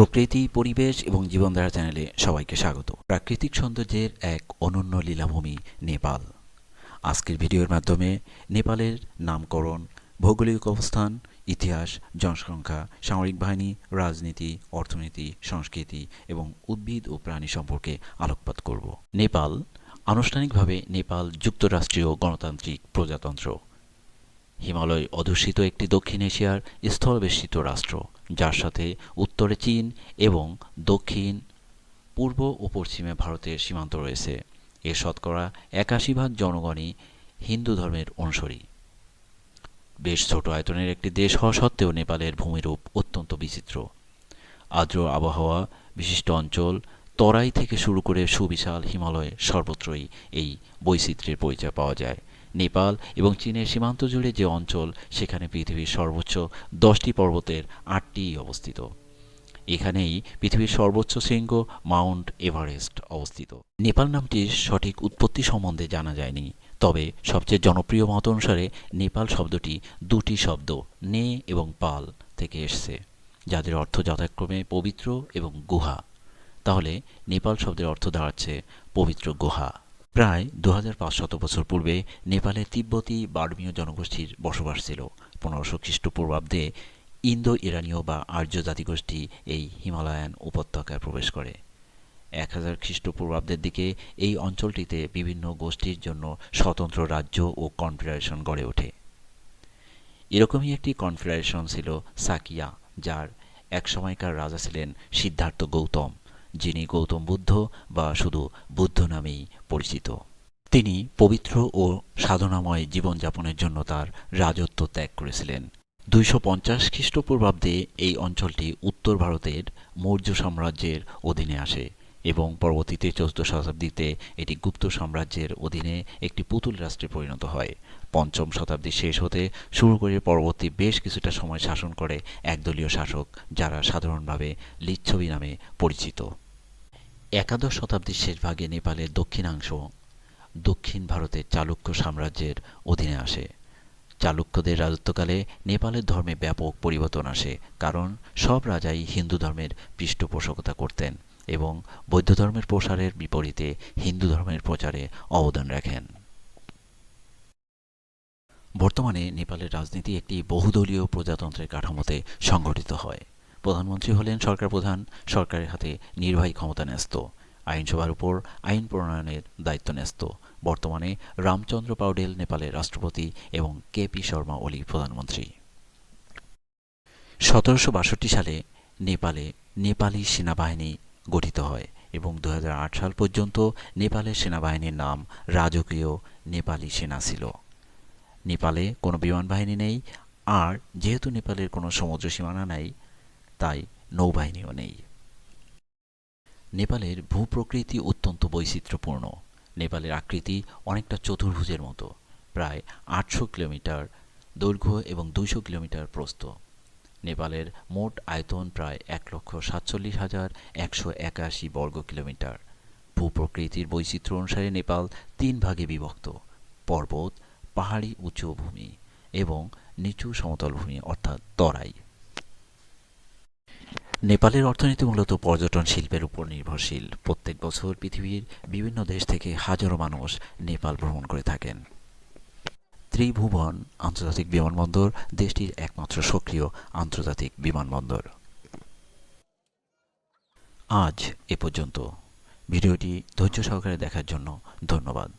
প্রকৃতি, পরিবেশ এবং জীবনধারা চ্যানেলে সবাইকে স্বাগত। প্রাকৃতিক সৌন্দর্যের এক অনন্য লীলাভূমি, নেপাল। আজকের ভিডিওর মাধ্যমে নেপালের নামকরণ, ভৌগোলিক অবস্থান, ইতিহাস, জনসংখ্যা, সামরিক বাহিনী, রাজনীতি, অর্থনীতি, সংস্কৃতি এবং উদ্ভিদ ও প্রাণী সম্পর্কে আলোকপাত করব। নেপাল আনুষ্ঠানিকভাবে নেপাল যুক্তরাষ্ট্রীয় গণতান্ত্রিক প্রজাতন্ত্র। হিমালয় অধ্যুষিত একটি দক্ষিণ এশিয়ার স্থলবেষ্টিত রাষ্ট্র, যার সাথে উত্তরে চীন এবং দক্ষিণ, পূর্ব ও পশ্চিমে ভারতের সীমান্ত রয়েছে। এর শতকরা একাশি ভাগ জনগণই হিন্দু ধর্মের অনুসারী। বেশ ছোট আয়তনের একটি দেশ হওয়া সত্ত্বেও নেপালের ভূমিরূপ অত্যন্ত বিচিত্র। আর্দ্র আবহাওয়া, বিশিষ্ট অঞ্চল, তরাই থেকে শুরু করে সুবিশাল হিমালয় সর্বত্রই এই বৈচিত্র্যের পরিচয় পাওয়া যায়। নেপাল এবং চীনের সীমান্ত জুড়ে যে অঞ্চল, সেখানে পৃথিবীর সর্বোচ্চ দশটি পর্বতের আটটি অবস্থিত। এখানেই পৃথিবীর সর্বোচ্চ শৃঙ্গ মাউন্ট এভারেস্ট অবস্থিত। নেপাল নামটির সঠিক উৎপত্তি সম্বন্ধে জানা যায়নি, তবে সবচেয়ে জনপ্রিয় মত অনুসারে নেপাল শব্দটি দুটি শব্দ, নে এবং পাল, থেকে এসেছে, যাদের অর্থ যথাক্রমে পবিত্র এবং গুহা। তাহলে নেপাল শব্দের অর্থ দাঁড়াচ্ছে পবিত্র গুহা। প্রায় দু শত বছর পূর্বে নেপালে তিব্বতী বার্মীয় জনগোষ্ঠীর বসবাস ছিল। পনেরোশো খ্রিস্টপূর্বাব্দে ইন্দো ইরানীয় বা আর্য জাতিগোষ্ঠী এই হিমালয়ান উপত্যকায় প্রবেশ করে। এক হাজার খ্রিস্টপূর্বাব্দের দিকে এই অঞ্চলটিতে বিভিন্ন গোষ্ঠীর জন্য স্বতন্ত্র রাজ্য ও কনফেডারেশন গড়ে ওঠে। এরকমই একটি কনফেডারেশন ছিল সাকিয়া, যার এক সময়কার রাজা ছিলেন সিদ্ধার্থ গৌতম। যিনি গৌতম বুদ্ধ বা শুধু বুদ্ধ নামেই পরিচিত। তিনি পবিত্র ও সাধনাময় জীবনযাপনের জন্য তার রাজত্ব ত্যাগ করেছিলেন। দুইশো পঞ্চাশ খ্রিস্টপূর্বাব্দে এই অঞ্চলটি উত্তর ভারতের মৌর্য সাম্রাজ্যের অধীনে আসে। এবং পরবর্তীতে চৌদ্দ শতাব্দীতে এটি গুপ্ত সাম্রাজ্যের অধীনে একটি পুতুল রাষ্ট্রে পরিণত হয়। পঞ্চম শতাব্দী শেষ হতে শুরু করে পরবর্তী বেশ কিছুটা সময় শাসন করে একদলীয় শাসক, যারা সাধারণভাবে লিচ্ছবি নামে পরিচিত। একাদশ শতাব্দীর শেষ ভাগে নেপালের দক্ষিণাংশ দক্ষিণ ভারতের চালুক্য সাম্রাজ্যের অধীনে আসে। চালুক্যদের রাজত্বকালে নেপালের ধর্মে ব্যাপক পরিবর্তন আসে, কারণ সব রাজাই হিন্দু ধর্মের পৃষ্ঠপোষকতা করতেন। এবং বৌদ্ধ ধর্মের প্রসারের বিপরীতে হিন্দু ধর্মের প্রচারে অবদান রাখেন। বর্তমানে নেপালের রাজনীতি একটি বহুদলীয় প্রজাতন্ত্রের কাঠামোতে সংগঠিত হয়। প্রধানমন্ত্রী হলেন সরকার প্রধান, সরকারের হাতে নির্বাহী ক্ষমতা ন্যস্ত, আইনসভার উপর আইন প্রণয়নের দায়িত্ব ন্যস্ত। বর্তমানে রামচন্দ্র পাউডেল নেপালের রাষ্ট্রপতি এবং কে পি শর্মা ওলি প্রধানমন্ত্রী। সতেরোশো বাষট্টি সালে নেপালে নেপালি সেনাবাহিনী গঠিত হয় এবং দু হাজার আট সাল পর্যন্ত নেপালের সেনাবাহিনীর নাম রাজকীয় নেপালি সেনা ছিল। নেপালে কোনো বিমান বাহিনী নেই, আর যেহেতু নেপালের কোনো সমুদ্র সীমানা নাই, তাই নৌবাহিনীও নেই। নেপালের ভূপ্রকৃতি অত্যন্ত বৈচিত্র্যপূর্ণ। নেপালের আকৃতি অনেকটা চতুর্ভুজের মতো, প্রায় আটশো কিলোমিটার দৈর্ঘ্য এবং দুইশো কিলোমিটার প্রস্থ। নেপালের মোট আয়তন প্রায় এক লক্ষ সাতচল্লিশ হাজার একশো একাশি বর্গ কিলোমিটার। ভূপ্রকৃতির বৈচিত্র্য অনুসারে নেপাল তিন ভাগে বিভক্ত, পর্বত, পাহাড়ি উঁচু ভূমি এবং নিচু সমতল ভূমি অর্থাৎ তরাই। নেপালের অর্থনীতি মূলত পর্যটন শিল্পের উপর নির্ভরশীল। প্রত্যেক বছর পৃথিবীর বিভিন্ন দেশ থেকে হাজারো মানুষ নেপাল ভ্রমণ করে থাকেন। ত্রিভুবন, আন্তর্জাতিক বিমানবন্দর, দেশটির একমাত্র সক্রিয় আন্তর্জাতিক বিমানবন্দর। আজ এ পর্যন্ত। ভিডিওটি ধৈর্য সহকারে দেখার জন্য ধন্যবাদ।